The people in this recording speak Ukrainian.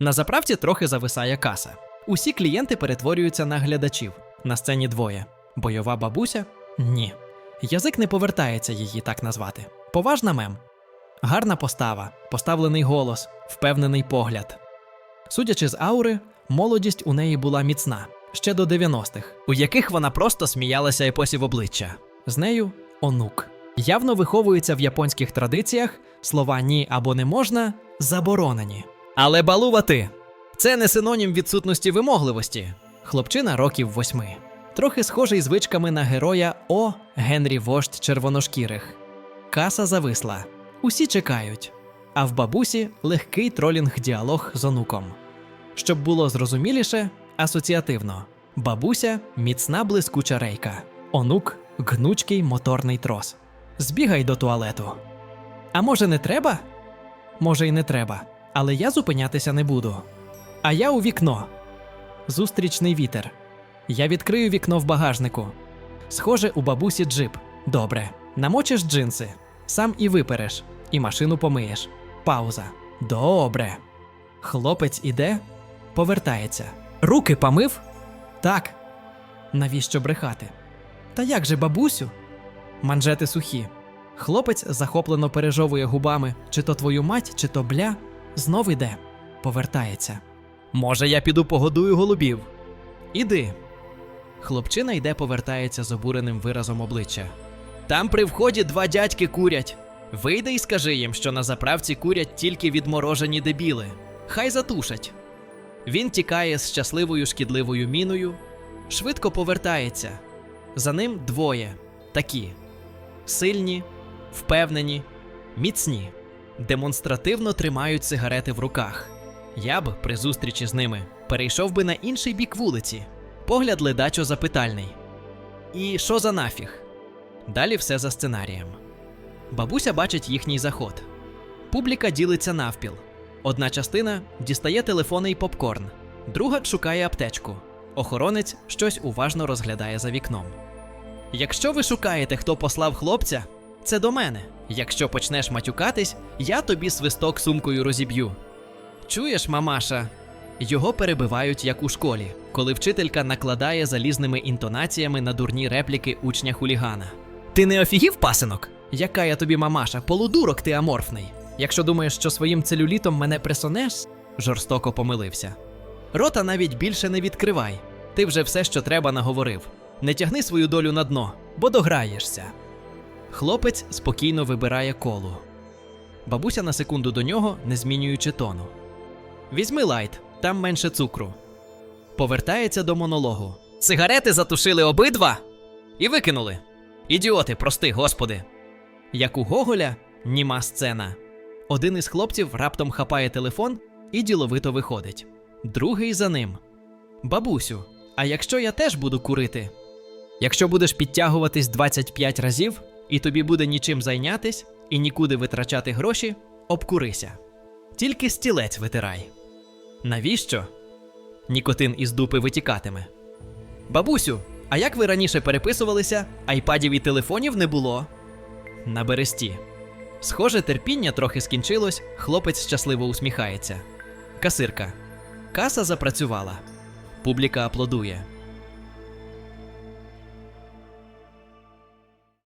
На заправці трохи зависає каса. Усі клієнти перетворюються на глядачів. На сцені двоє. Бойова бабуся? Ні. Язик не повертається її так назвати. Поважна мем. Гарна постава, поставлений голос, впевнений погляд. Судячи з аури, молодість у неї була міцна ще до 90-х, у яких вона просто сміялася епосів обличчя. З нею онук. Явно виховується в японських традиціях слова ні або не можна заборонені. Але балувати це не синонім відсутності вимогливості. Хлопчина років восьми. Трохи схожий звичками на героя О. Генрі Вождь червоношкірих. Каса зависла. Усі чекають. А в бабусі легкий тролінг-діалог з онуком. Щоб було зрозуміліше, асоціативно. Бабуся міцна блискуча рейка. Онук гнучкий моторний трос. Збігай до туалету. А може, не треба? Може, й не треба, але я зупинятися не буду. А я у вікно. Зустрічний вітер. Я відкрию вікно в багажнику. Схоже, у бабусі джип. Добре. Намочиш джинси, сам і випереш, і машину помиєш. Пауза. Добре. Хлопець іде, повертається. Руки помив? Так. Навіщо брехати? Та як же, бабусю? Манжети сухі. Хлопець захоплено пережовує губами, чи то твою мать, чи то бля, знов іде, повертається. Може, я піду погодую голубів? Іди. Хлопчина йде, повертається з обуреним виразом обличчя. Там при вході два дядьки курять. Вийди і скажи їм, що на заправці курять тільки відморожені дебіли. Хай затушать. Він тікає з щасливою шкідливою міною, швидко повертається. За ним двоє такі сильні, впевнені, міцні, демонстративно тримають сигарети в руках. Я б при зустрічі з ними перейшов би на інший бік вулиці. Погляд ледачо запитальний. І що за нафіг? Далі все за сценарієм. Бабуся бачить їхній заход. Публіка ділиться навпіл. Одна частина дістає телефони й попкорн, друга шукає аптечку. Охоронець щось уважно розглядає за вікном. Якщо ви шукаєте, хто послав хлопця, це до мене. Якщо почнеш матюкатись, я тобі свисток сумкою розіб'ю. Чуєш, мамаша? Його перебивають як у школі, коли вчителька накладає залізними інтонаціями на дурні репліки учня хулігана. Ти не офігів пасинок? Яка я тобі мамаша, полудурок ти аморфний. Якщо думаєш, що своїм целюлітом мене присонеш, жорстоко помилився. Рота навіть більше не відкривай. Ти вже все, що треба, наговорив. Не тягни свою долю на дно, бо дограєшся. Хлопець спокійно вибирає колу. Бабуся на секунду до нього, не змінюючи тону. Візьми лайт, там менше цукру. Повертається до монологу. Сигарети затушили обидва і викинули. Ідіоти, прости, господи. Як у Гоголя, німа сцена. Один із хлопців раптом хапає телефон і діловито виходить. Другий за ним. Бабусю, а якщо я теж буду курити? Якщо будеш підтягуватись 25 разів, і тобі буде нічим зайнятись, і нікуди витрачати гроші, обкурися. Тільки стілець витирай. Навіщо? Нікотин із дупи витікатиме. Бабусю, а як ви раніше переписувалися, айпадів і телефонів не було? На бересті. Схоже, терпіння трохи скінчилось, хлопець щасливо усміхається. Касирка. Каса запрацювала. Публіка аплодує.